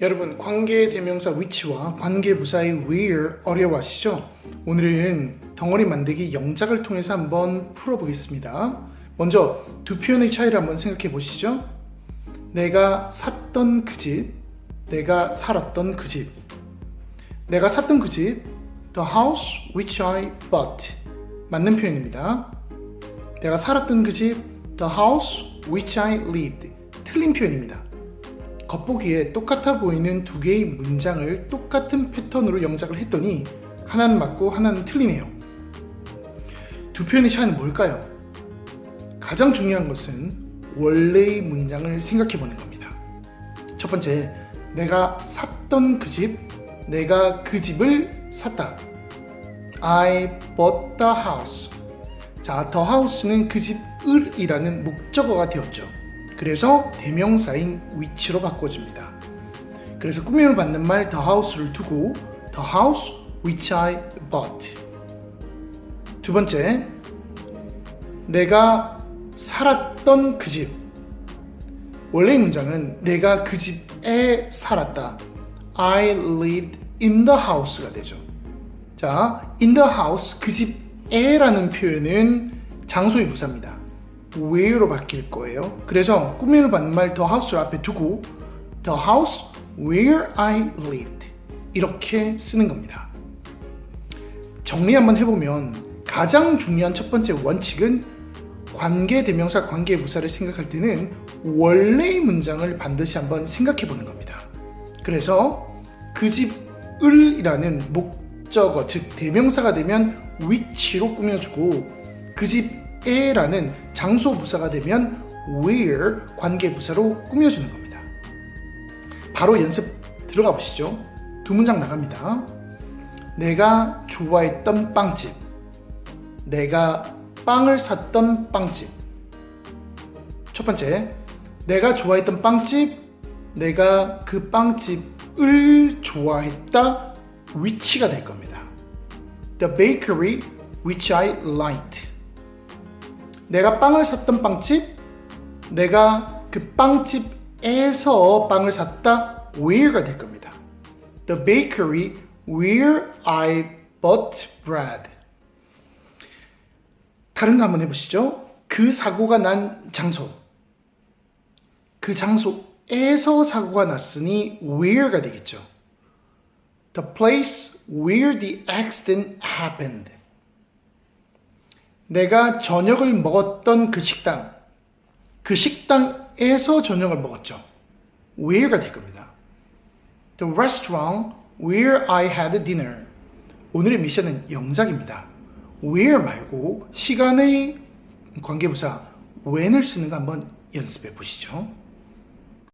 여러분 관계 대명사 위치와 관계 부사의 where 어려워하시죠? 오늘은 덩어리 만들기 영작을 통해서 한번 풀어보겠습니다. 먼저 두 표현의 차이를 한번 생각해 보시죠. 내가 샀던 그 집, 내가 살았던 그 집. 내가 샀던 그 집, the house which I bought. 맞는 표현입니다. 내가 살았던 그 집, the house which I lived. 틀린 표현입니다. 겉보기에 똑같아 보이는 두 개의 문장을 똑같은 패턴으로 영작을 했더니 하나는 맞고 하나는 틀리네요. 두 표현의 차이는 뭘까요? 가장 중요한 것은 원래의 문장을 생각해 보는 겁니다. 첫 번째, 내가 샀던 그 집, 내가 그 집을 샀다. I bought the house. 자, the house는 그 집을이라는 목적어가 되었죠. 그래서 대명사인 위치로 바꿔줍니다. 그래서 꾸밈을 받는 말 the house를 두고 the house which I bought. 두 번째, 내가 살았던 그 집. 원래의 문장은 내가 그 집에 살았다. I lived in the house가 되죠. 자, in the house 그 집에라는 표현은 장소의 부사입니다. Where로 바뀔 거예요. 그래서 꾸밈을 받는 말 the house를 앞에 두고 the house where I lived 이렇게 쓰는 겁니다. 정리 한번 해보면 가장 중요한 첫 번째 원칙은 관계 대명사 관계 부사를 생각할 때는 원래의 문장을 반드시 한번 생각해 보는 겁니다. 그래서 그 집을 이라는 목적어 즉 대명사가 되면 위치로 꾸며주고 그 집 에라는 장소 부사가 되면 where 관계 부사로 꾸며주는 겁니다. 바로 연습 들어가 보시죠. 두 문장 나갑니다. 내가 좋아했던 빵집. 내가 빵을 샀던 빵집. 첫 번째, 내가 좋아했던 빵집. 내가 그 빵집을 좋아했다. 위치가 될 겁니다. The bakery which I liked. 내가 빵을 샀던 빵집. 내가 그 빵집에서 빵을 샀다. where가 될 겁니다. The bakery where I bought bread. 다른 거 한번 해보시죠. 그 사고가 난 장소. 그 장소에서 사고가 났으니 where가 되겠죠. The place where the accident happened. 내가 저녁을 먹었던 그 식당. 그 식당에서 저녁을 먹었죠. where가 될 겁니다. The restaurant where I had dinner. 오늘의 미션은 영작입니다. where 말고 시간의 관계부사 when을 쓰는 거 한번 연습해 보시죠.